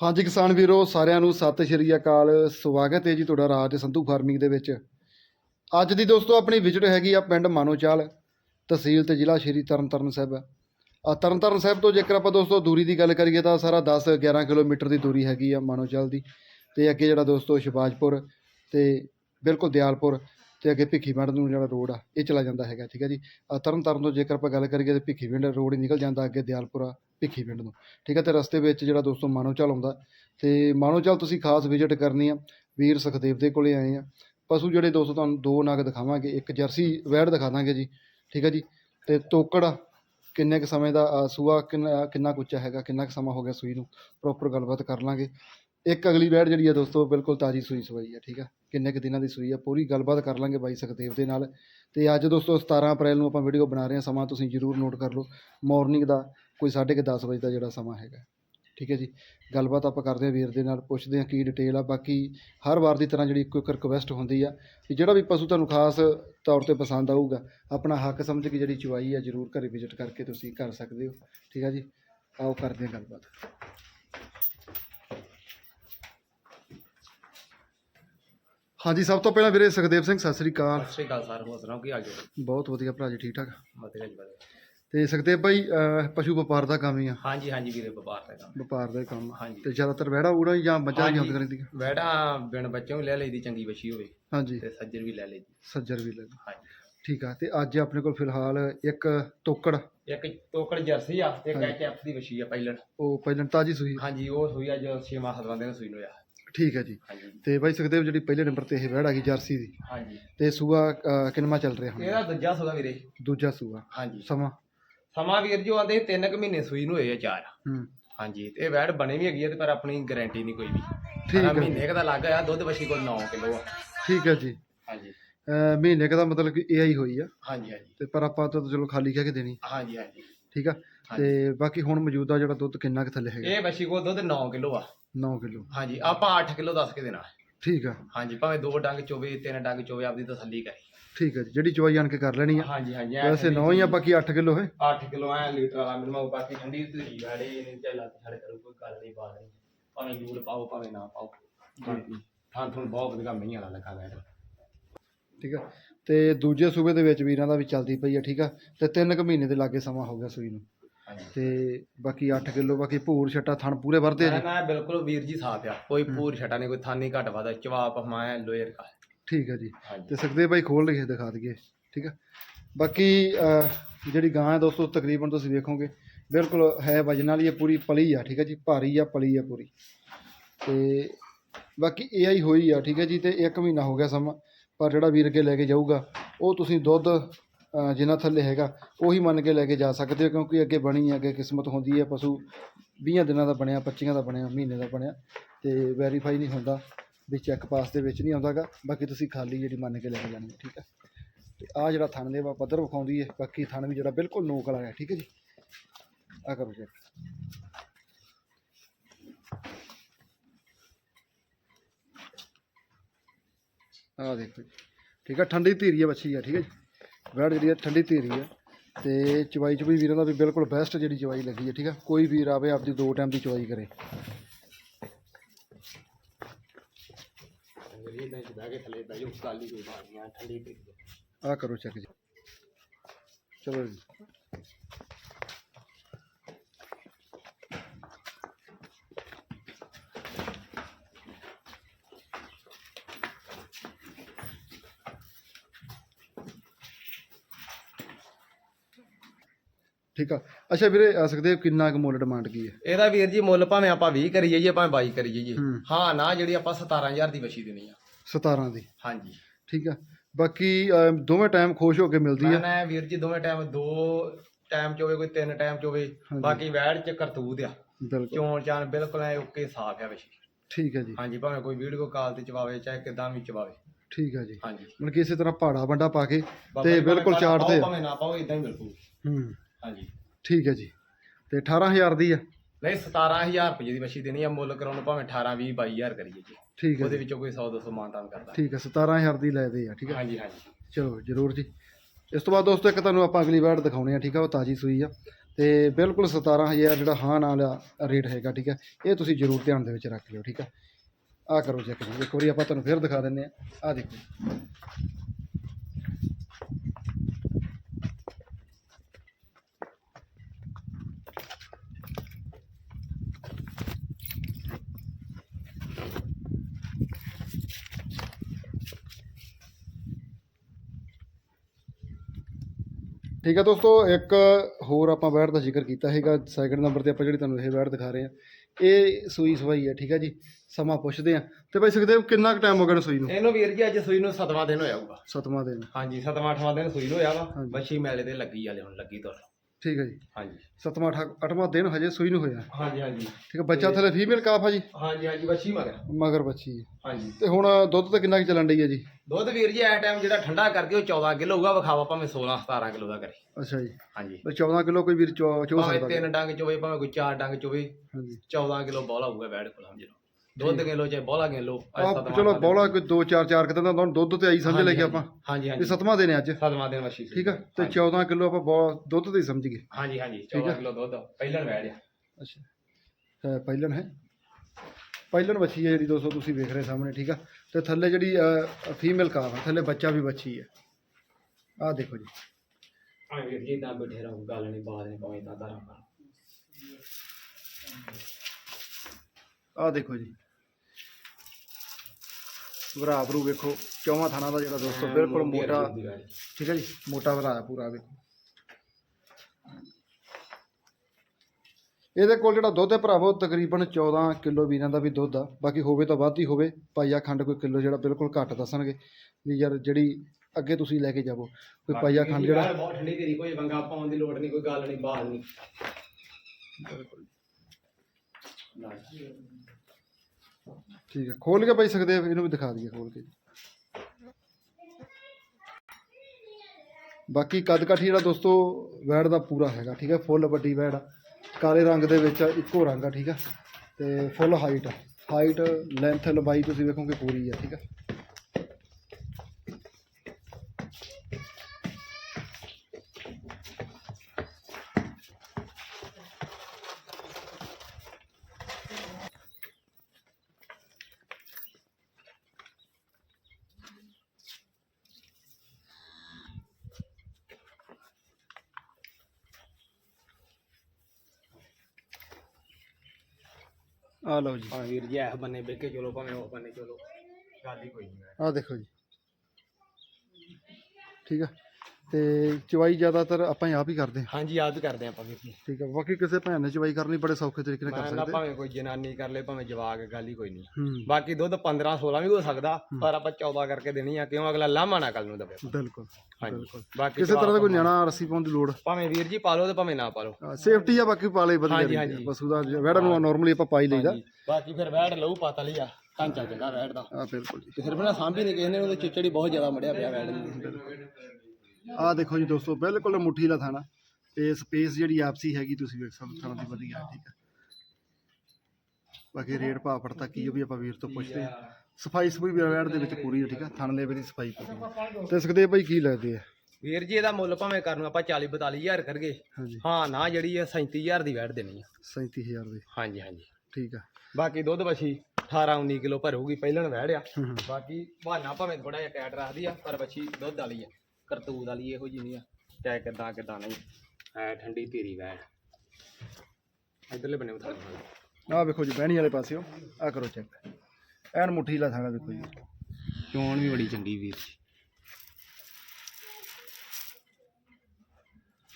ਹਾਂਜੀ ਕਿਸਾਨ ਵੀਰੋ, ਸਾਰਿਆਂ ਨੂੰ ਸਤਿ ਸ਼੍ਰੀ ਅਕਾਲ। ਸਵਾਗਤ ਹੈ ਜੀ ਤੁਹਾਡਾ ਰਾਜ ਸੰਧੂ ਫਾਰਮਿੰਗ ਦੇ ਵਿੱਚ। ਅੱਜ ਦੀ ਦੋਸਤੋ, ਆਪਣੀ ਵਿਜ਼ਿਟ ਹੈਗੀ ਆ ਪਿੰਡ ਮਾਨੋਚਾਲ, ਤਹਿਸੀਲ ਤੇ ਜ਼ਿਲ੍ਹਾ ਸ਼੍ਰੀ ਤਰਨਤਾਰਨ ਸਾਹਿਬ। ਆ ਤਰਨਤਾਰਨ ਸਾਹਿਬ ਤੋਂ ਜੇਕਰ ਆਪਾਂ ਦੋਸਤੋ ਦੂਰੀ ਦੀ ਗੱਲ ਕਰੀਏ ਤਾਂ ਸਾਰਾ 10 11 ਕਿਲੋਮੀਟਰ ਦੀ ਦੂਰੀ ਹੈਗੀ ਆ ਮਾਨੋਚਾਲ ਦੀ। ਤੇ ਅੱਗੇ ਜਿਹੜਾ ਦੋਸਤੋ ਸ਼ਿਵਾਜਪੁਰ ਤੇ ਬਿਲਕੁਲ ਦਿਆਲਪੁਰ ਤੇ ਅੱਗੇ ਭਿੱਖੀਵਿੰਡ ਨੂੰ ਜਿਹੜਾ ਰੋਡ ਆ, ਇਹ ਚਲਾ ਜਾਂਦਾ ਹੈਗਾ, ਠੀਕ ਹੈ ਜੀ। ਤਰਨਤਾਰਨ ਤੋਂ ਜੇਕਰ ਆਪਾਂ ਗੱਲ ਕਰੀਏ ਤੇ ਭਿੱਖੀਵਿੰਡ ਰੋਡ ਹੀ ਨਿਕਲ ਜਾਂਦਾ ਅੱਗੇ ਦਿਆਲਪੁਰਾ ਭਿੱਖੀ ਪਿੰਡ ਨੂੰ। ਠੀਕ ਹੈ ਤੇ ਰਸਤੇ ਵਿੱਚ ਜਿਹੜਾ ਦੋਸਤੋ ਮਾਨੋਚਾਲ ਆਉਂਦਾ, ਤੇ ਮਾਨੋਚਾਲ ਤੁਸੀਂ ਖਾਸ ਵਿਜ਼ਿਟ ਕਰਨੀ ਆ, ਵੀਰ ਸੁਖਦੇਵ ਦੇ ਕੋਲੇ ਆਏ ਆ। ਪਸ਼ੂ ਜਿਹੜੇ ਦੋਸਤੋ ਤੁਹਾਨੂੰ ਦੋ ਨਗ ਦਿਖਾਵਾਂਗੇ, ਇੱਕ ਜਰਸੀ ਵੈੜ ਦਿਖਾ ਦਾਂਗੇ ਜੀ। ਠੀਕ ਹੈ ਜੀ, ਤੇ ਤੋਕੜ ਕਿੰਨੇ ਕੁ ਸਮੇਂ ਦਾ ਸੂਆ ਕਿੰਨਾ ਕਿੰਨਾ ਕੁ ਉੱਚਾ ਹੈਗਾ, ਕਿੰਨਾ ਕੁ ਸਮਾਂ ਹੋ ਗਿਆ ਸੂਈ ਨੂੰ ਪ੍ਰੋਪਰ ਗੱਲਬਾਤ ਕਰ ਲਾਂਗੇ। ਇੱਕ ਅਗਲੀ ਵੈੜ ਜਿਹੜੀ ਆ ਦੋਸਤੋ, ਬਿਲਕੁਲ ਤਾਜ਼ੀ ਸੂਈ ਸਵਾਈ ਆ, ਠੀਕ ਆ। ਕਿੰਨੇ ਕੁ ਦਿਨਾਂ ਦੀ ਸੂਈ ਆ, ਪੂਰੀ ਗੱਲਬਾਤ ਕਰ ਲਾਂਗੇ ਬਾਈ ਸੁਖਦੇਵ ਦੇ ਨਾਲ। ਤੇ ਅੱਜ ਦੋਸਤੋ 17 ਅਪ੍ਰੈਲ ਨੂੰ ਆਪਾਂ ਵੀਡੀਓ ਬਣਾ ਰਹੇ ਹਾਂ ਸਮਾਂ ਤੁਸੀਂ ਜਰੂਰ ਨੋਟ ਕਰ ਲਓ। ਮਾਰਨਿੰਗ ਦਾ ਕੋਈ 10:30 ਵਜੇ ਦਾ ਜਿਹੜਾ ਸਮਾਂ ਹੈਗਾ ਠੀਕ ਹੈ ਜੀ। ਗੱਲਬਾਤ ਆਪਾਂ ਕਰਦੇ ਹਾਂ ਵੀਰ ਦੇ ਨਾਲ ਪੁੱਛਦੇ ਹਾਂ ਕੀ ਡਿਟੇਲ ਆ। ਬਾਕੀ ਹਰ ਵਾਰ ਦੀ ਤਰ੍ਹਾਂ ਜਿਹੜੀ ਇੱਕੋ ਇੱਕ ਰਿਕੁਐਸਟ ਹੁੰਦੀ ਆ ਕਿ ਜਿਹੜਾ ਵੀ ਪਸ਼ੂ ਤੁਹਾਨੂੰ ਖਾਸ ਤੌਰ ਤੇ ਪਸੰਦ ਆਊਗਾ ਆਪਣਾ ਹੱਕ ਸਮਝ ਕੇ ਜਿਹੜੀ ਚੁਆਈ ਆ ਜਰੂਰ ਘਰੇ ਵਿਜ਼ਿਟ ਕਰਕੇ ਤੁਸੀਂ ਕਰ ਸਕਦੇ ਹੋ। ਠੀਕ ਹੈ ਜੀ। ਆਓ ਕਰਦੇ ਹਾਂ ਗੱਲਬਾਤ। ਹਾਂਜੀ ਸਭ ਤੋਂ ਪਹਿਲਾਂ ਵੀਰੇ ਸੁਖਦੇਵ ਸਿੰਘ ਸਤਿ ਸ੍ਰੀ ਅਕਾਲ। ਸਤਿ ਸ਼੍ਰੀ ਅਕਾਲ ਸਰ ਹੋਰ ਸੁਣਾਓ ਕੀ ਹਾਲ ਜੀ ਬਹੁਤ ਵਧੀਆ ਭਰਾ ਜੀ ਠੀਕ ਠਾਕ? ਵਧੀਆ ਜੀ ਵਧੀਆ। ਤੇ ਸੁਖਦੇਵ ਭਾਈ ਅਹ, ਪਸ਼ੂ ਵਪਾਰ ਦਾ ਕੰਮ ਹੀ ਆ। ਹਾਂਜੀ ਹਾਂਜੀ ਵੀਰੇ ਵਪਾਰ ਦਾ ਕੰਮ। ਵਪਾਰ ਦਾ ਹੀ ਕੰਮ ਆ। ਹਾਂਜੀ। ਤੇ ਜ਼ਿਆਦਾਤਰ ਵਹਿੜਾ ਹੀ ਜਾਂ ਮੱਝਾਂ ਹੀ ਹੁੰਦੀਆਂ ਰਹਿੰਦੀਆਂ ਬਿਨ ਬੱਚਿਆਂ ਵੀ ਲੈ ਲਈਦੀ ਚੰਗੀ ਬੱਚੀ ਹੋਵੇ ਹਾਂਜੀ। ਤੇ ਸੱਜਰ ਵੀ ਲੈ ਲਈਦੀ ਸੱਜਰ ਵੀ ਲੈ ਲਓ। ਹਾਂਜੀ। ਠੀਕ ਆ ਤੇ ਅੱਜ ਆਪਣੇ ਕੋਲ ਫਿਲਹਾਲ ਇੱਕ ਤੋਕੜ। ਇੱਕ ਟੋਕੜ ਜਰਸੀ ਆ ਤੇ ਇੱਕ ਹਾਂਜੀ। ਐਚ ਦੀ ਬੱਚੀ ਆ ਪਹਿਲਣ ਉਹ ਪਹਿਲਾਂ ਤਾਜੀ ਸੂਈ। ਹਾਂਜੀ ਉਹ ਹੋਈ ਅੱਜ 6 ਮਾਸ ਦਵਾਂਦੇ ਨੂੰ ਸੂਈ ਨੂੰ ਆ। ਠੀਕ ਹੈ ਜੀ। ਹਾਂਜੀ। ਤੇ ਬਾਈ ਸੁਖਦੇਵ ਜਿਹੜੀ ਪਹਿਲੇ ਨੰਬਰ ਤੇ ਇਹ ਵਹਿੜ ਆ ਗਈ ਜਰਸੀ ਦੀ। ਹਾਂਜੀ। ਤੇ ਸੂਆ ਅਹ, ਕਿੰਨਵਾਂ ਚੱਲ ਰਿਹਾ ਹੁਣ? ਇਹਦਾ ਦੂਜਾ ਸੋਦਾ ਵੀਰੇ। ਦੂਜਾ ਸੂਆ। ਹਾਂਜੀ। ਸਮਾਂ? ਸਮਾਂ ਵੀਰ ਜੋ ਆਂਦੇ 3 ਕੁ ਮਹੀਨੇ ਸੂਈ ਨੂੰ ਹੋਏ ਆ ਚਾਰ। ਹੂੰ। ਹਾਂਜੀ ਤੇ ਇਹ ਵੈੜ ਬਣੇ ਵੀ ਹੈਗੀ ਆ ਤੇ ਪਰ ਆਪਣੀ ਗਾਰੰਟੀ ਨਹੀਂ ਕੋਈ ਵੀ। ਠੀਕ ਹੈ। ਮਹੀਨੇ ਕੁ ਦਾ ਲੱਗ ਆ ਦੁੱਧ ਬੱਚੀ ਕੋਲ 9 ਕਿਲੋ ਆ। ਠੀਕ ਹੈ ਜੀ। ਹਾਂਜੀ। ਅਹ, ਮਹੀਨੇ ਕੁ ਦਾ ਮਤਲਬ ਕਿ ਇਹ ਹੀ ਹੋਈ ਆ। ਹਾਂਜੀ ਹਾਂਜੀ। ਤੇ ਪਰ ਆਪਾਂ ਤਾਂ ਚਲੋ ਖਾਲੀ ਕਹਿ ਕੇ ਦੇਣੀ। ਹਾਂਜੀ ਹਾਂਜੀ। ਠੀਕ ਆ? ਤੇ ਬਾਕੀ ਹੁਣ ਮੌਜੂਦਾ ਜਿਹੜਾ ਦੁੱਧ ਕਿੰਨਾ ਕੁ ਥੱਲੇ ਹੈਗਾ? ਇਹ ਬੱਚੀ ਕੋਲ ਦੁੱਧ 9 ਕਿਲੋ ਆ। 9 ਕਿਲੋ। ਹਾਂਜੀ ਆਪਾਂ 8 ਕਿਲੋ ਦੱਸ ਕੇ ਦੇਣਾ। ਠੀਕ ਆ। ਹਾਂਜੀ ਭਾਵੇਂ ਦੋ ਡੰਗ ਚੋਵੇ ਤਿੰਨ ਡੰਗ ਚੋਵੇ ਆਪਦੀ ਤਸੱਲੀ ਕਰੇ। ਠੀਕ ਹੈ ਜੀ ਜਿਹੜੀ ਚਵਾਈ ਆਣ ਕੇ ਕਰ ਲੈਣੀ ਆ। ਹਾਂਜੀ ਹਾਂਜੀ ਵੈਸੇ 9 ਹੀ ਆ ਬਾਕੀ 8 ਕਿਲੋ ਹੈ। 8 ਕਿਲੋ ਐ ਲੀਟਰ ਵਾਲਾ ਮਿਲਮਾ ਬਾਕੀ ਠੰਡੀ ਧੀਰੀ ਵਾਲੇ ਨਹੀਂ ਚੱਲਾ ਛੜ ਕਰੂ ਕੋਈ ਗੱਲ ਨਹੀਂ ਬਾਤ ਨਹੀਂ। ਭਾਵੇਂ ਜੂੜ ਪਾਓ ਭਾਵੇਂ ਨਾ ਪਾਓ। ਬਾਕੀ ਥਾਂ ਤੁਹਾਨੂੰ ਬਹੁਤ ਵਧੀਆ ਮਹੀਆਂ ਵਾਲਾ ਲੱਗਾ ਵੈਟ ਠੀਕ ਆ ਤੇ ਦੂਜੇ ਸੂਬੇ ਦੇ ਵਿੱਚ ਵੀਰਾਂ ਦਾ ਵੀ ਚੱਲਦੀ ਪਈ ਆ ਠੀਕ ਆ। ਤੇ ਤਿੰਨ ਕੁ ਮਹੀਨੇ ਦੇ ਲਾਗੇ ਸਮਾਂ ਹੋ ਗਿਆ ਸੂਈ ਨੂੰ। ਹਾਂਜੀ। ਤੇ ਬਾਕੀ 8 ਕਿਲੋ ਬਾਕੀ ਭੂਰ ਛੱਟਾ ਥਣ ਪੂਰੇ ਵਰਦੇ ਆ ਮੈਂ ਜੀ ਬਿਲਕੁਲ ਵੀਰ ਜੀ ਸਾਫ਼ ਆ ਕੋਈ ਪੂਰ ਛਟਾ ਨਹੀਂ ਕੋਈ ਥਾਨੀ ਘਟ ਵਾਦਾ ਚਵਾਪ ਹਮਾਇਆ ਲੋਇਰ ਕਾ। ਠੀਕ ਆ ਜੀ। ਤੇ ਸਕਦੇ ਭਾਈ ਖੋਲ ਲਿਖੇ ਦਿਖਾ ਦਈਏ ਠੀਕ ਆ ਬਾਕੀ ਜਿਹੜੀ ਗਾਂ ਹੈ ਦੋਸਤੋ ਤਕਰੀਬਨ ਤੁਸੀਂ ਵੇਖੋਗੇ ਬਿਲਕੁਲ ਹੈ ਵਜਨ ਵਾਲੀ ਹੈ ਪੂਰੀ ਪਲੀ ਆ ਠੀਕ ਆ ਜੀ ਭਾਰੀ ਆ ਪਲੀ ਆ ਪੂਰੀ। ਤੇ ਬਾਕੀ ਏਆਈ ਹੋਈ ਆ ਠੀਕ ਹੈ ਜੀ ਤੇ 1 ਮਹੀਨਾ ਹੋ ਗਿਆ ਸਮਾਂ ਪਰ ਜਿਹੜਾ ਵੀਰ ਅੱਗੇ ਲੈ ਕੇ ਜਾਊਗਾ ਉਹ ਤੁਸੀਂ ਦੁੱਧ ਜਿੰਨਾ ਥੱਲੇ ਹੈਗਾ ਉਹੀ ਮੰਨ ਕੇ ਲੈ ਕੇ ਜਾ ਸਕਦੇ ਹੋ ਕਿਉਂਕਿ ਅੱਗੇ ਬਣੀ ਹੈ ਅੱਗੇ ਕਿਸਮਤ ਹੁੰਦੀ ਹੈ ਪਸ਼ੂ 20 ਦਿਨਾਂ ਦਾ ਬਣਿਆ 25 ਦਾ ਬਣਿਆ ਮਹੀਨੇ ਦਾ ਬਣਿਆ ਤੇ ਵੈਰੀਫਾਈ ਨਹੀਂ ਹੁੰਦਾ। ਵੀ ਚੈੱਕ ਪਾਸ ਦੇ ਵਿੱਚ ਨਹੀਂ ਆਉਂਦਾਗਾ, ਬਾਕੀ ਤੁਸੀਂ ਖਾਲੀ ਜਿਹੜੀ ਮੰਨ ਕੇ ਲੈ ਕੇ ਜਾਣੀ ਹੈ, ਠੀਕ ਹੈ? ਤੇ ਆ ਜਿਹੜਾ ਥਣ ਦੇ ਵਾ ਪੱਧਰ ਵਿਖਾਉਂਦੀ ਹੈ, ਬਾਕੀ ਥਣ ਵੀ ਜਿਹੜਾ ਬਿਲਕੁਲ ਨੋਕ ਵਾਲਾ ਹੈ, ਠੀਕ ਹੈ ਜੀ? ਆ ਕਰੋ ਚੈੱਕ ਆ ਦੇਖੋ ਜੀ। ਠੀਕ ਹੈ, ਠੰਡੀ ਧੀਰੀ ਹੈ ਬੱਚੀ ਆ, ਠੀਕ ਹੈ ਜੀ? ਵੈੜ ਜਿਹੜੀ ਹੈ ਠੰਡੀ ਧੀਰੀ ਹੈ। ਤੇ ਚਵਾਈ ਚਵਾਈ ਵੀਰਾਂ ਦਾ ਵੀ ਬਿਲਕੁਲ ਬੈਸਟ ਜਿਹੜੀ ਚਵਾਈ ਲੱਗੀ ਹੈ, ਠੀਕ ਹੈ? ਕੋਈ ਵੀਰ ਆਵੇ, ਆਪਦੀ ਦੋ ਟਾਈਮ ਦੀ ਚਵਾਈ ਕਰੇ। ਇਦਾਂ ਚ ਬਹਿ ਕੇ ਥੱਲੇ ਬਹਿ ਜਾਓ ਗੱਲ ਹੀ ਕੋਈ ਬਾਤ ਨਹੀਂ ਠੰਡੀ ਪੀ ਆ ਕਰੋ ਚੈੱਕ ਜੀ। ਚਲੋ ਜੀ। ਠੀਕ ਆ। ਅੱਛਾ ਵੀਰੇ ਆ ਸਕਦੇ ਕਿੰਨਾ ਕੁ ਮੁੱਲ ਡਿਮਾਂਡ ਕੀ ਹੈ? ਇਹਦਾ ਵੀਰ ਜੀ ਮੁੱਲ ਭਾਵੇਂ ਆਪਾਂ 20 ਕਰੀ ਜਾਈਏ ਭਾਵੇਂ 22 ਕਰੀ ਜਾਈਏ। ਹੂੰ। ਹਾਂ ਨਾ ਜਿਹੜੀ ਆਪਾਂ 17000 ਦੀ ਬੱਚੀ ਦੇਣੀ ਆ। 17 ਦੀ। ਹਾਂਜੀ। ਠੀਕ ਆ? ਬਾਕੀ ਅਹ, ਦੋਵੇਂ ਟਾਈਮ ਖੁਸ਼ ਹੋ ਕੇ ਮਿਲਦੀ ਮੈਂ ਆ। ਨਾ ਵੀਰ ਜੀ ਦੋਵੇਂ ਟਾਈਮ ਦੋ ਟਾਈਮ ਚ ਹੋਵੇ ਕੋਈ ਤਿੰਨ ਟਾਈਮ ਚ ਹੋਵੇ ਹਾਂਜੀ। ਬਾਕੀ ਵੈੜ ਚ ਕਰਤੂਤ ਆ। ਬਿਲਕੁਲ। ਚੋਣ ਚਾਨ ਬਿਲਕੁਲ ਐ ਓਕੇ ਸਾਫ਼ ਆ ਬੱਚੀ ਠੀਕ ਹੈ ਜੀ। ਹਾਂਜੀ ਭਾਵੇਂ ਕੋਈ ਵੀਡੀਓ ਕਾਲ ਤੇ ਚਵਾਵੇ ਚਾਹੇ ਕਿਦਾਂ ਵੀ ਚਵਾਵੇ। ਠੀਕ ਹੈ ਜੀ। ਹਾਂਜੀ। ਮਤਲਬ ਕਿ ਇਸੇ ਤਰ੍ਹਾਂ ਪਹਾੜਾ ਵੰਡਾ ਪਾ ਕੇ ਬਾਬਾ ਤੇ ਜੀ ਭਾਵੇਂ ਬਿਲਕੁਲ ਚਾਟ ਤੇ ਭਾਵੇਂ ਨਾ ਪਾਓ ਇਦਾਂ ਹੀ ਬਿਲਕੁਲ। ਹੂੰ। ਹਾਂਜੀ। ਠੀਕ ਹੈ ਜੀ। ਤੇ 18000 ਦੀ ਆ। ਨਹੀਂ 17000 ਰੁਪਏ ਦੀ ਬੱਚੀ ਦੇਣੀ ਆ ਮੁੱਲ ਕਰਾਉਣ ਨੂੰ ਭਾਵੇਂ 18 20 22000 ਕਰੀਏ ਜੀ। ਠੀਕ ਹੈ ਉਹਦੇ ਵਿੱਚੋਂ ਕੋਈ 100 200 ਮਾਨਤਾਨ ਕਰਦਾ। ਠੀਕ ਹੈ 17000 ਦੀ ਲੈਦੇ ਆ ਠੀਕ ਹੈ। ਹਾਂਜੀ ਹਾਂਜੀ। ਚਲੋ ਜਰੂਰ ਜੀ। ਇਸ ਤੋਂ ਬਾਅਦ ਦੋਸਤੋ ਇੱਕ ਤੁਹਾਨੂੰ ਆਪਾਂ ਅਗਲੀ ਵਾਰ ਦਿਖਾਉਣੇ ਆ ਠੀਕ ਆ ਉਹ ਤਾਜੀ ਸੂਈ ਆ। ਤੇ ਬਿਲਕੁਲ 17000 ਜਿਹੜਾ ਹਾਂ ਨਾਲ ਰੇਟ ਹੈਗਾ ਠੀਕ ਹੈ ਇਹ ਤੁਸੀਂ ਜ਼ਰੂਰ ਧਿਆਨ ਦੇ ਵਿੱਚ ਰੱਖ ਲਿਓ ਠੀਕ ਹੈ ਆ ਕਰੋ ਚੈੱਕ ਜੀ ਇੱਕ ਵਾਰੀ ਆਪਾਂ ਤੁਹਾਨੂੰ ਫਿਰ ਦਿਖਾ ਦਿੰਨੇ ਆ। ਆ ਦੇਖੋ। ਠੀਕ ਹੈ ਦੋਸਤੋ ਇੱਕ ਹੋਰ ਆਪਾਂ ਬੈਡ ਦਾ ਜ਼ਿਕਰ ਕੀਤਾ ਹੈਗਾ ਸੈਕਿੰਡ ਨੰਬਰ ਤੇ ਆਪਾਂ ਜਿਹੜੀ ਤੁਹਾਨੂੰ ਇਹ ਬੈਡ ਦਿਖਾ ਰਹੇ ਆ ਇਹ ਸੂਈ ਸਵਾਈ ਹੈ ਠੀਕ ਹੈ ਜੀ। ਸਮਾਂ ਪੁੱਛਦੇ ਆ ਤੇ ਬਾਈ ਸੁਖਦੇਵ ਕਿੰਨਾ ਕੁ ਟਾਈਮ ਹੋ ਗਿਆ ਨੂੰ ਸੂਈ ਨੂੰ? ਇਹਨੂੰ ਵੀਰ ਜੀ ਅੱਜ ਸੂਈ ਨੂੰ ਸਤਵਾਂ ਦਿਨ ਹੋਇਆ ਹੋਊਗਾ। ਸਤਵਾਂ ਦਿਨ। ਹਾਂਜੀ ਸਤਵਾਂ ਅੱਠਵਾਂ ਦਿਨ ਸੂਈ ਨੂੰ ਹੋਇਆ ਵਾ। ਬੱਛੀ ਮੈਲੇ ਤੇ ਲੱਗੀ ਵਾਲੇ ਹੁਣ ਲੱਗੀ ਤੁਹਾਨੂੰ ਠੀਕ ਹੈ ਜੀ। ਹਾਂਜੀ। ਸਤਵਾਂ ਅੱਠ- ਅੱਠਵਾਂ ਦਿਨ ਹਜੇ ਸੂਈ ਨੂੰ ਹੋਇਆ। ਹਾਂਜੀ ਹਾਂਜੀ। ਠੀਕ ਹੈ ਬੱਚਾ ਥੱਲੇ ਫੀਮੇਲ ਕਾਫ ਆ ਜੀ? ਹਾਂਜੀ ਹਾਂਜੀ ਬੱਛੀ ਮਗਰ। ਮਗਰ ਬੱਚੀ ਹੈ। ਹਾਂਜੀ। ਤੇ ਹੁਣ ਦੁੱਧ ਤੇ ਕਿੰਨਾ ਕੁ ਚੱਲਣ ਡਈ ਹੈ ਜੀ? ਦੁੱਧ ਵੀਰ ਜੀ ਐ ਟਾਈਮ ਜਿਹੜਾ ਠੰਡਾ ਕਰਕੇ ਉਹ 14 ਕਿਲੋ ਹੋਊਗਾ ਵਿਖਾਵਾ ਭਾਵੇਂ 16 17 ਕਿਲੋ ਦਾ ਕਰੇ। ਅੱਛਾ ਜੀ। ਹਾਂਜੀ। ਤੇ 14 ਕਿਲੋ ਕੋਈ ਵੀਰ ਚੋ ਚੋ ਭਾਵੇਂ ਸਕਦਾ ਤਿੰਨ ਡੰਗ ਚੋਵੇ ਭਾਵੇਂ ਕੋਈ ਚਾਰ ਡੰਗ ਚੋਵੇ ਹਾਂਜੀ। 14 ਕਿਲੋ ਬੋਲਾ ਹੋਊਗਾ ਬੈੜ ਕੋਲ ਸਮਝ ਲਓ। ਦੁੱਧ ਕਿਲੋ ਚਾਹੇ ਬੋਲਾ ਕਿਲੋ ਆ ਚਲੋ ਬੋਲਾ ਕੋਈ 2 4 4 ਕਿਤੇ ਦਾ ਦੁੱਧ ਤੇ ਆਈ ਸਮਝ ਲੈ ਕੇ ਆਪਾਂ। ਹਾਂਜੀ ਇਹ ਹਾਂਜੀ। ਸਤਵਾਂ ਦਿਨ ਹੈ ਅੱਜ। ਸਤਵਾਂ ਦਿਨ ਵਸ਼ੀ ਠੀਕ ਆ ਤੇ 14 ਕਿਲੋ ਆਪਾਂ ਬੋ- ਦੁੱਧ ਤੇ ਹੀ ਸਮਝ ਗਏ। ਹਾਂਜੀ ਹਾਂਜੀ 14 ਕਿਲੋ ਦੁੱਧ ਪਹਿਲਣ ਬੈੜ ਆ ਅੱਛਾ। ਪਹਿਲਣ ਹੈ। ਪਹਿਲਣ ਬੱਚੀ ਹੈ ਜਿਹੜੀ ਦੋਸਤੋ ਤੁਸੀਂ ਵੇਖ ਰਹੇ ਸਾਹਮਣੇ ਠੀਕ ਆ। ਤੇ ਥੱਲੇ ਜਿਹੜੀ ਫੀਮੇਲ ਕਾਫ ਹੈ ਥੱਲੇ ਬੱਚਾ ਵੀ ਬੱਚੀ ਹੈ। ਆਹ ਦੇਖੋ ਜੀ। ਆ ਵੀਰ ਜੀ ਤਾਂ ਬੈਠੇ ਰਹੋ ਗੱਲ ਨਹੀਂ ਬਾਤ ਨਹੀਂ ਕੋਈ ਤਾਂ ਧਰਮ ਕਰ ਆਹ ਦੇਖੋ ਜੀ। ਭਰਾ ਭਰੂ ਵੇਖੋ ਚੌਵਾਂ ਥਾਣਾ ਦਾ ਜਿਹੜਾ ਦੋਸਤੋ ਬਿਲਕੁਲ ਮੋਟਾ ਠੀਕ ਹੈ ਜੀ ਮੋਟਾ ਭਰਾ ਹੈ ਪੂਰਾ ਵੇਖੋ। ਇਹਦੇ ਕੋਲ ਜਿਹੜਾ ਦੁੱਧ ਹੈ ਭਰਾਵੋ ਤਕਰੀਬਨ 14 ਕਿਲੋ ਵੀਰਾਂ ਦਾ ਵੀ ਦੁੱਧ ਆ। ਬਾਕੀ ਹੋਵੇ ਤਾਂ ਵੱਧ ਹੀ ਹੋਵੇ ਪਾਈਆ ਖੰਡ ਕੋਈ ਕਿਲੋ ਜਿਹੜਾ ਬਿਲਕੁਲ ਘੱਟ ਦੱਸਣਗੇ ਵੀ ਯਾਰ ਜਿਹੜੀ ਅੱਗੇ ਤੁਸੀਂ ਲੈ ਕੇ ਜਾਵੋ। ਕੋਈ ਪਾਈਆ ਖੰਡ ਜਿਹੜਾ ਬਹੁਤ ਠੰਡੀ ਤੇਰੀ ਕੋਈ ਵੰਗਾ ਪਾਉਣ ਦੀ ਲੋੜ ਨਹੀਂ ਕੋਈ ਗੱਲ ਨਹੀਂ ਬਾਤ ਨਹੀਂ। ਠੀਕ ਹੈ ਖੋਲ ਕੇ ਪਾਈ ਸਕਦੇ ਆ, ਇਹਨੂੰ ਵੀ ਦਿਖਾ ਦਈਏ ਖੋਲ ਕੇ ਬਾਕੀ ਕੱਦ ਕਾਠੀ ਜਿਹੜਾ ਦੋਸਤੋ, ਵੈੜ ਦਾ ਪੂਰਾ ਹੈਗਾ, ਠੀਕ ਹੈ, ਫੁੱਲ ਵੱਡੀ ਵੈੜ ਆ। ਕਾਲੇ ਰੰਗ ਦੇ ਵਿੱਚ ਇੱਕੋ ਰੰਗ ਆ, ਠੀਕ ਆ ਤੇ ਫੁੱਲ ਹਾਈਟ ਹਾਈਟ ਲੈਂਥ ਲੰਬਾਈ ਤੁਸੀਂ ਵੇਖੋਗੇ ਪੂਰੀ ਆ, ਠੀਕ ਆ ਆ ਲਓ ਜੀ। ਹਾਂ ਵੀਰ ਜੀ ਇਹ ਬੰਨੇ ਬਹਿ ਕੇ ਚਲੋ ਭਾਵੇਂ ਉਹ ਬੰਨੇ ਚਲੋ। ਗੱਲ ਹੀ ਕੋਈ ਨਹੀਂ ਆ ਦੇਖੋ ਜੀ। ਠੀਕ ਆ। ਤੇ ਚਵਾਈ ਜ਼ਿਆਦਾਤਰ ਆਪਾਂ ਹੀ ਆਪ ਹੀ ਕਰਦੇ ਹਾਂ। ਹਾਂਜੀ ਯਾਦ ਕਰਦੇ ਆਪਾਂ ਵੀਰ ਜੀ। ਠੀਕ ਆ ਬਾਕੀ ਕਿਸੇ ਭੈਣ ਨੇ ਚਵਾਈ ਕਰਨੀ ਬੜੇ ਸੌਖੇ ਤਰੀਕੇ ਨਾਲ ਕਰ ਮੈਂ ਨਾ ਸਕਦੇ। ਭਾਵੇਂ ਕੋਈ ਜਨਾਨੀ ਕਰ ਲੇ ਭਾਵੇਂ ਜਵਾਕ ਗੱਲ ਹੀ ਕੋਈ ਨਹੀਂ। ਹੂੰ। ਬਾਕੀ ਦੁੱਧ 15 16 ਵੀ ਹੋ ਸਕਦਾ ਪਰ ਆਪਾਂ 14 ਕਰਕੇ ਦੇਣੀ ਆ ਕਿਉਂ? ਅਗਲਾ ਲਾਮਾ ਨਾ ਕੱਲ ਨੂੰ ਦਵੇ। ਬਿਲਕੁਲ ਹਾਂਜੀ। ਬਾਕੀ ਕਿਸੇ ਤਰ੍ਹਾਂ ਦਾ ਕੋਈ ਨਿਆਣਾ ਰੱਸੀ ਪਾਉਣ ਦੀ ਲੋੜ। ਭਾਵੇਂ ਵੀਰ ਜੀ ਪਾ ਲਓ ਤੇ ਭਾਵੇਂ ਨਾ ਪਾ ਲਓ। ਸੇਫਟੀ ਆ ਬਾਕੀ ਪਾਲੇ ਵਧੀਆ ਹਾਂਜੀ, ਰਹਿੰਦੇ ਆ। ਹਾਂਜੀ। ਪਸ਼ੂ ਦਾ ਵੈੜਾ ਨੂੰ ਨਾਰਮਲੀ ਆਪਾਂ ਪਾਈ ਲਈਦਾ। ਬਾਕੀ ਫਿਰ ਵੈੜ ਲਊ ਪਤਾ ਲਿਆ ਢਾਂਚਾ ਚੰਗਾ ਵੈੜ ਦਾ। ਆ ਬਿਲਕੁਲ ਫਿਰ ਬਣਾ ਸਾਂਭੀ ਨਹੀਂ ਕਿਸੇ ਨੇ ਉਹਦੇ ਚਿਚੜੀ ਬਹੁਤ ਜ਼ਿਆਦਾ ਮੜਿਆ ਪਿਆ ਵੈੜ ਦੀ। ਆ ਦੇਖੋ ਜੀ ਦੋਸਤੋ ਬਿਲਕੁਲ ਮੁੱਠੀ ਦਾ ਥਾਣਾ ਤੇ ਸਪੇਸ ਜਿਹੜੀ ਆਪਸੀ ਹੈਗੀ ਤੁਸੀਂ ਵੇਖ ਸਕਦੇ ਹੋ ਥਾਣਾ ਦੀ ਵਧੀਆ ਠੀਕ ਆ ਬਾਕੀ ਰੇਟ ਭਾਅ ਫੜਤਾ ਕੀ ਉਹ ਵੀ ਆਪਾਂ ਵੀਰ ਤੋਂ ਪੁੱਛਦੇ ਆ ਸਫ਼ਾਈ ਸਫੂਈ ਵੀ ਵੈੜ ਦੇ ਵਿੱਚ ਪੂਰੀ ਹੈ ਠੀਕ ਆ ਥਣ ਲੈਵੇ ਦੀ ਸਫ਼ਾਈ ਪੂਰੀ ਆ। ਤੇ ਸੁਖਦੇਵ ਭਾਈ ਕੀ ਲੱਗਦੇ ਆ? ਵੀਰ ਜੀ ਇਹਦਾ ਮੁੱਲ ਭਾਵੇਂ ਕਰਨ ਆਪਾਂ 40 42000 ਕਰਗੇ ਹਾਂ ਨਾ ਜਿਹੜੀ ਹੈ 37000 ਦੀ ਵੈੜ ਦੇਣੀ ਆ। 37000 ਦੇ। ਹਾਂਜੀ ਹਾਂਜੀ। ਠੀਕ ਆ ਬਾਕੀ ਦੁੱਧ ਵਛੀ 18 19 ਕਿਲੋ ਭਰੂਗੀ ਪਹਿਲਣ ਵੈੜ ਆ। ਹੂੰ ਹੂੰ। ਬਾਕੀ ਬਹਾਨਾ ਭਾਵੇਂ ਥੋੜਾ ਜਿਹਾ ਟੈਟ ਰੱਖਦੀ ਆ ਪਰ ਵਛੀ ਦੁੱਧ ਵਾਲੀ ਆ। ਕਰਤੂਤ ਵਾਲੀ ਇਹੋ ਜਿਹੀ ਨਹੀਂ ਆ। ਚਾਹੇ ਕਿਦਾਂ ਕਿਦਾਂ ਨਹੀਂ। ਐ ਠੰਡੀ ਧੀਰੀ ਵੈੜ ਇਧਰਲੇ ਬੰਨੇ ਉਤਾਰ ਆ ਵੇਖੋ ਜੀ ਬਹਿਣੀ ਵਾਲੇ ਪਾਸਿਓ। ਆ ਕਰੋ ਚੈੱਕ। ਐਨ ਮੁੱਠੀ ਲਾ ਥਾਣਾ ਵੇਖੋ ਜੀ। ਚੋਣ ਵੀ ਬੜੀ ਚੰਗੀ ਵੀਰ ਜੀ।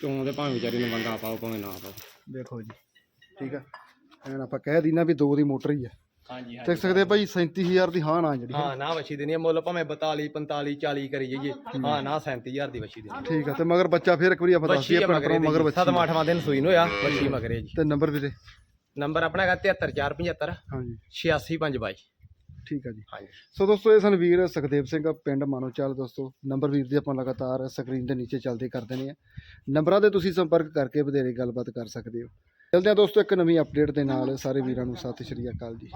ਚੋਣ ਦੇ ਭਾਵੇਂ ਵਿਚਾਰੀ ਨੂੰ ਵੰਗਾ ਪਾਓ ਭਾਵੇਂ ਨਾ ਪਾਓ। ਵੇਖੋ ਜੀ ਠੀਕ ਆ? ਐਨ ਆਪਾਂ ਕਹਿ ਦਿਨਾ ਵੀ ਦੋ ਦੀ ਮੋਟਰ ਹੀ ਆ। ਹਾਂਜੀ ਦੇਖ ਸਕਦੇ ਆ ਭਾਈ 37000 ਦੀ ਹਾਂ ਨਾ ਜਿਹੜੀ ਹਾਂ। ਨਾ ਵਛੀ ਦੇਣੀ ਮੁੱਲ ਭਾਵੇਂ 42 45 40 ਕਰੀ ਜਾਈਏ। ਹਾਂ। ਨਾ 37000 ਦੀ ਵਛੀ ਦੇਣੀ ਠੀਕ ਆ ਤੇ ਮਗਰ ਬੱਚਾ ਫੇਰ ਇੱਕ ਵਾਰੀ ਆਪਾਂ ਦੱਸ ਵਛੀ ਦਈਏ ਮਗਰੇ ਮਗਰ ਬੱਚੀ ਸਤਵਾਂ ਅੱਠਵਾਂ ਦਿਨ ਸੂਈ ਨੂੰ ਹੋਇਆ ਵਛੀ ਮਗਰੇ ਜੀ। ਤੇ ਨੰਬਰ ਵੀਰੇ? ਨੰਬਰ ਆਪਣਾ ਹੈਗਾ 73475 ਹਾਂਜੀ। 86522 ਠੀਕ ਆ ਜੀ। ਹਾਂਜੀ। ਸੋ ਦੋਸਤੋ ਇਹ ਸਨ ਵੀਰ ਸੁਖਦੇਵ ਸਿੰਘ ਪਿੰਡ ਮਾਨੋਚਾਲ ਦੋਸਤੋ। ਨੰਬਰ ਵੀਰ ਦੇ ਆਪਾਂ ਲਗਾਤਾਰ ਸਕਰੀਨ ਦੇ ਨੀਚੇ ਚੱਲਦੇ ਕਰ ਦਿੰਦੇ ਆ। ਨੰਬਰਾਂ ਤੇ ਤੁਸੀਂ ਸੰਪਰਕ ਕਰਕੇ ਵਧੇਰੇ ਗੱਲਬਾਤ ਕਰ ਸਕਦੇ ਹੋ। ਚਲਦੇ ਆ ਦੋਸਤੋ ਇੱਕ ਨਵੀਂ ਅਪਡੇਟ ਦੇ ਨਾਲ, ਸਾਰੇ ਵੀਰਾਂ ਨੂੰ ਸਤਿ ਸ਼੍ਰੀ ਅਕਾਲ ਜੀ।